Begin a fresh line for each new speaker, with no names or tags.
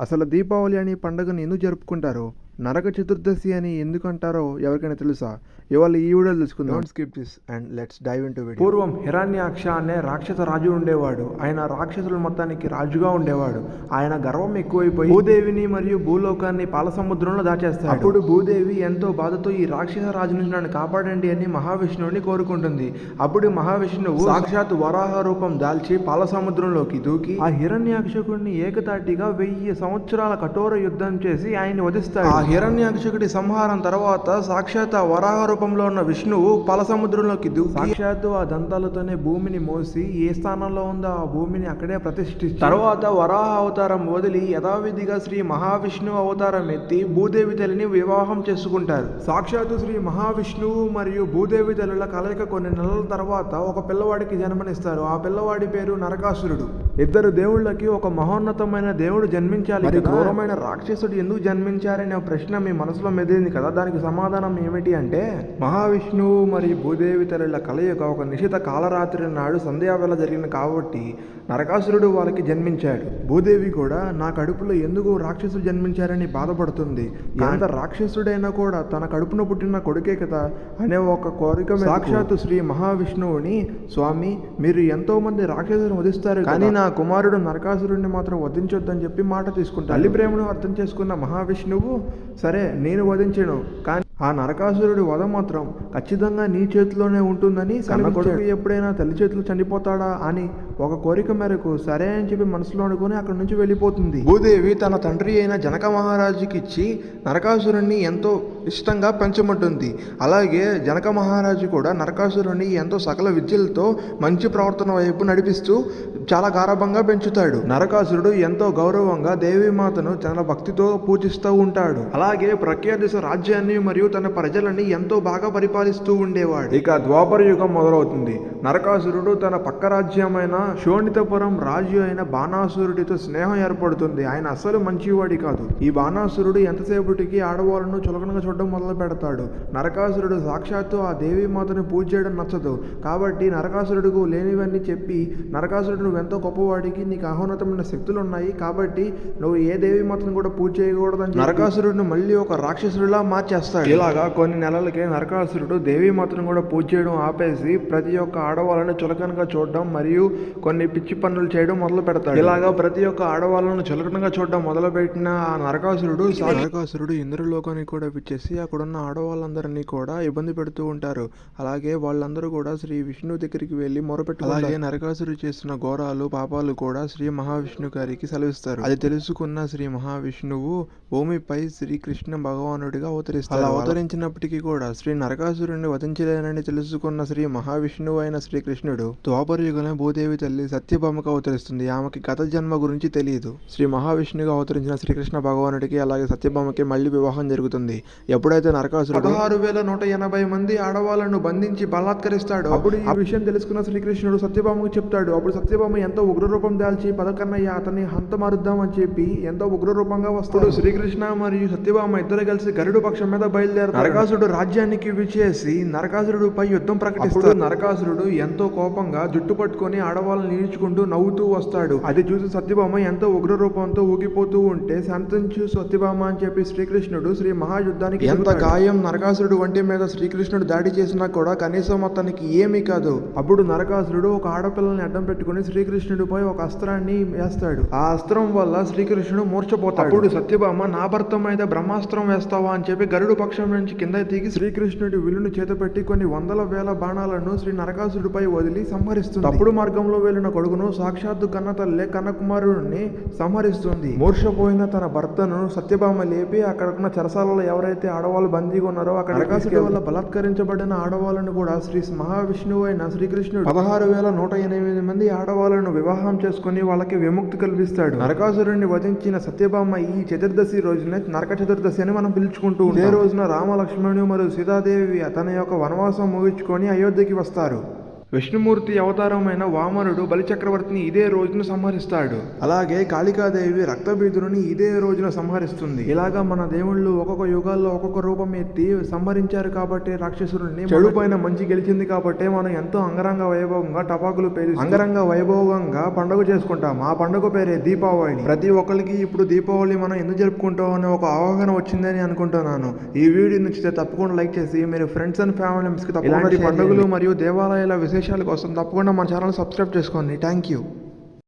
అసలు దీపావళి అనే పండుగను ఎందుకు జరుపుకుంటారు? నరక చతుర్దశి అని ఎందుకు అంటారో ఎవరికైనా తెలుసా? ఇవాళ ఈ వీడియో తెలుసుకుందాం. Skip this and let's dive into
పూర్వం హిరణ్యాక్ష అనే రాక్షస రాజు ఉండేవాడు. ఆయన రాక్షసుల మొత్తానికి రాజుగా ఉండేవాడు. ఆయన గర్వం ఎక్కువైపోయి భూదేవిని మరియు భూలోకాన్ని పాల సముద్రంలో దాచేస్తాడు. అప్పుడు భూదేవి ఎంతో బాధతో ఈ రాక్షస రాజు నుంచి నన్ను కాపాడండి అని మహావిష్ణువుని కోరుకుంటుంది. అప్పుడు మహావిష్ణువు సాక్షాత్ వరాహ రూపం దాల్చి పాల సముద్రంలోకి దూకి ఆ హిరణ్యాక్షకుడిని ఏకతాటిగా వెయ్యి సంవత్సరాల కఠోర యుద్ధం చేసి ఆయన్ని వధిస్తాడు. హిరణ్యాక్షకుడి సంహారం తర్వాత సాక్షాత్ ఆ వరాహ రూపంలో ఉన్న విష్ణువు పాల సముద్రంలోకి దూకి సాక్షాత్తు ఆ దంతాలతోనే భూమిని మోసి ఏ స్థానంలో ఉందో ఆ భూమిని అక్కడే ప్రతిష్ఠించి తర్వాత వరాహ అవతారం వదిలి యథావిధిగా శ్రీ మహావిష్ణువు అవతారం ఎత్తి భూదేవి తల్లిని వివాహం చేసుకుంటారు. సాక్షాత్తు శ్రీ మహావిష్ణువు మరియు భూదేవి తల్లుల కలయిక కొన్ని నెలల తర్వాత ఒక పిల్లవాడికి జన్మనిస్తారు. ఆ పిల్లవాడి పేరు నరకాసురుడు. ఇద్దరు దేవుళ్ళకి ఒక మహోన్నతమైన దేవుడు జన్మించాలి ఘోరమైన రాక్షసుడు ఎందుకు జన్మించారనే ప్రశ్న మీ మనసులో మెదిలింది కదా దానికి సమాధానం ఏమిటి అంటే మహావిష్ణువు మరియు భూదేవి తల్లుల కలయిక ఒక నిశిత కాలరాత్రి నాడు సంధ్యావేళ జరిగింది కాబట్టి నరకాసురుడు వాళ్ళకి జన్మించాడు. భూదేవి కూడా నా కడుపులో ఎందుకు రాక్షసుడు జన్మించారని బాధపడుతుంది. ఎంత రాక్షసుడైనా కూడా తన కడుపున పుట్టిన కొడుకే కదా అనే ఒక కోరిక సాక్షాత్తు శ్రీ మహావిష్ణువుని స్వామి మీరు ఎంతో మంది రాక్షసులను వధిస్తారు కానీ నా కుమారుడు నరకాసురుడిని మాత్రం వధించొద్దని చెప్పి మాట తీసుకుంటాడు. తల్లి ప్రేమను అర్థం చేసుకున్న మహావిష్ణువు సరే నేను వధించను. కానీ ఆ నరకాసురుడి వధ మాత్రం ఖచ్చితంగా నీ చేతిలోనే ఉంటుందని కొడుకు ఎప్పుడైనా తల్లి చేతులు చనిపోతాడా అని ఒక కోరిక మేరకు సరే అని చెప్పి మనసులో అనుకుని అక్కడి నుంచి వెళ్ళిపోతుంది. భూదేవి తన తండ్రి అయిన జనక మహారాజుకి ఇచ్చి నరకాసురుణ్ణి ఎంతో ఇష్టంగా పెంచమంటుంది. అలాగే జనక మహారాజు కూడా నరకాసురుణ్ణి ఎంతో సకల విద్యలతో మంచి ప్రవర్తన వైపు నడిపిస్తూ చాలా గారభంగా పెంచుతాడు. నరకాసురుడు ఎంతో గౌరవంగా దేవీమాతను చాలా భక్తితో పూజిస్తూ ఉంటాడు. అలాగే ప్రఖ్యాదిశ రాజ్యాన్ని మరియు తన ప్రజలని ఎంతో బాగా పరిపాలిస్తూ ఉండేవాడు. ఇక ద్వాపర యుగం మొదలవుతుంది. నరకాసురుడు తన పక్క రాజ్యమైన శోణితపురం రాజు అయిన బాణాసురుడితో స్నేహం ఏర్పడుతుంది. ఆయన అసలు మంచివాడి కాదు. ఈ బాణాసురుడు ఎంతసేపటికి ఆడవాళ్ళను చులకనగా చూడడం మొదలు పెడతాడు. నరకాసురుడు సాక్షాత్తు ఆ దేవీమాతను పూజ చేయడం నచ్చదు. కాబట్టి నరకాసురుడుకు లేనివన్నీ చెప్పి నరకాసురుడు నువ్వెంతో గొప్పవాడికి నీకు అహోన్నతమైన శక్తులు ఉన్నాయి కాబట్టి నువ్వు ఏ దేవీమాతను కూడా పూజ చేయకూడదని నరకాసురుడిని మళ్ళీ ఒక రాక్షసుడిలా మార్చేస్తాడు. ఇలాగా కొన్ని నెలలకే నరకాసురుడు దేవీమాతను కూడా పూజ చేయడం ఆపేసి ప్రతి ఒక్క ఆడవాళ్ళని చులకనగా చూడడం మరియు కొన్ని పిచ్చి పనులు చేయడం మొదలు పెడతాడు. ఇలాగా ప్రతి ఒక్క ఆడవాళ్ళను చులకనగా చూడడం మొదలు పెట్టిన ఆ నరకాసురుడు నరకాసురుడు ఇంద్రలోకానికి కూడా పిచ్చేసి అక్కడున్న ఆడవాళ్ళందరినీ కూడా ఇబ్బంది పెడుతూ ఉంటారు. అలాగే వాళ్ళందరూ కూడా శ్రీ విష్ణు దగ్గరికి వెళ్ళి మొరపెట్టు అలాగే నరకాసురుడు చేస్తున్న ఘోరాలు పాపాలు కూడా శ్రీ మహావిష్ణు గారికి సెలవిస్తారు. అది తెలుసుకున్న శ్రీ మహావిష్ణువు భూమిపై శ్రీకృష్ణ భగవానుడిగా అవతరిస్తారు అలా అవతరించినప్పటికీ కూడా శ్రీ నరకాసురుడిని వధించలేనని తెలుసుకున్న శ్రీ మహావిష్ణువు అయిన శ్రీకృష్ణుడు ద్వాపర యుగంలో భూదేవి తల్లి సత్యభామకు అవతరిస్తుంది. ఆమెకి గత జన్మ గురించి తెలియదు. శ్రీ మహావిష్ణువుగా అవతరించిన శ్రీకృష్ణ భగవానుడికి అలాగే సత్యభామకి మళ్ళీ వివాహం జరుగుతుంది. ఎప్పుడైతే నరకాసురుడు పదహారు వేల నూట ఎనభై మంది ఆడవాళ్ళను బంధించి బలాత్కరిస్తాడు అప్పుడు ఈ విషయం తెలుసుకున్న శ్రీకృష్ణుడు సత్యభామకు చెప్తాడు అప్పుడు సత్యభామ ఎంతో ఉగ్రరూపం దాల్చి పదకన్నయ్య అతన్ని హంతమారుద్దాం అని చెప్పి ఎంతో ఉగ్రరూపంగా వస్తాడు. శ్రీకృష్ణ మరియు సత్యభామ ఇద్దరు కలిసి గరుడు పక్షం మీద బయలుదేరు నరకాసురుడు రాజ్యానికి విచేసి నరకాసురుడు పై యుద్ధం ప్రకటిస్తాడు నరకాసురుడు ఎంతో కోపంగా జుట్టు పట్టుకొని ఆడవాళ్ళని ఈడ్చుకుంటూ నవ్వుతూ వస్తాడు. అది చూసి సత్యభామ ఎంతో ఉగ్ర రూపంతో ఊగిపోతూ ఉంటే శాంతించు సత్యభామ అని చెప్పి శ్రీకృష్ణుడు శ్రీ మహాయుద్ధానికి ఎంత గాయం నరకాసురుడు వంటి మీద శ్రీకృష్ణుడు దాడి చేసినా కూడా కనీసం అతనికి ఏమీ కాదు. అప్పుడు నరకాసురుడు ఒక ఆడపిల్లని అడ్డం పెట్టుకుని శ్రీకృష్ణుడిపై ఒక అస్త్రాన్ని వేస్తాడు. ఆ అస్త్రం వల్ల శ్రీకృష్ణుడు మూర్చపోతాడు అప్పుడు సత్యభామ నా భర్త మీద బ్రహ్మాస్త్రం వేస్తావా? అని చెప్పి గరుడు పక్షం నుంచి కింద దిగి శ్రీకృష్ణుడి విల్లును చేతపెట్టి కొన్ని వందల వేల బాణాలను శ్రీ నరకాసుడిపై వదిలి సంహరిస్తుంది. తప్పుడు మార్గంలో వెళ్ళిన కొడుకును సాక్షాత్తు కన్న తల్లే కన్నకుమారుడిని సంహరిస్తుంది. మూర్ఛపోయిన తన భర్తను సత్యభామ లేపి అక్కడున్న చెరసాలలో ఎవరైతే ఆడవాళ్ళు బందీగా ఉన్నారో అక్కడ నరకాసుడి వల్ల బలాత్కరించబడిన ఆడవాళ్ళను కూడా శ్రీ మహావిష్ణువు అయిన శ్రీకృష్ణుడు పదహారు వేల నూట ఎనిమిది మంది ఆడవాళ్ళను వివాహం చేసుకుని వాళ్ళకి విముక్తి కల్పిస్తాడు. నరకాసురుడిని వధించిన సత్యభామ ఈ చతుర్దశి రోజున నరక చతుర్దశి అని మనం పిలుచుకుంటూ ఉంటాం. ఇదే రోజున రామ లక్ష్మణుడు మరియు సీతాదేవి తన యొక్క వనవాసం ముగించుకొని అయోధ్యకి వస్తారు. విష్ణుమూర్తి అవతారమైన వామనుడు బలిచక్రవర్తిని ఇదే రోజున సంహరిస్తాడు.
అలాగే కాళికాదేవి రక్తబీదుని ఇదే రోజున సంహరిస్తుంది.
ఇలాగా మన దేవుళ్ళు ఒక్కొక్క యుగాల్లో ఒక్కొక్క రూపం ఎత్తి సంహరించారు కాబట్టి రాక్షసురుణ్ణి
చెడు
పైన మంచి గెలిచింది కాబట్టి మనం ఎంతో అంగరంగ వైభవంగా టపాకులు పేరు అంగరంగ వైభవంగా పండుగ చేసుకుంటాం. ఆ పండుగ పేరే దీపావళి. ప్రతి ఒక్కరికి ఇప్పుడు దీపావళి మనం ఎందుకు జరుపుకుంటాం అనే ఒక అవగాహన వచ్చిందని అనుకుంటున్నాను. ఈ వీడియో నచ్చితే తప్పకుండా లైక్ చేసి మీరు ఫ్రెండ్స్ అండ్ ఫ్యామిలీ మెంబర్స్కి తప్పకుండా పండుగలు మరియు దేవాలయాల సందేశాల కోసం తప్పకుండా మన ఛానల్ సబ్స్క్రైబ్ చేసుకోండి. Thank you.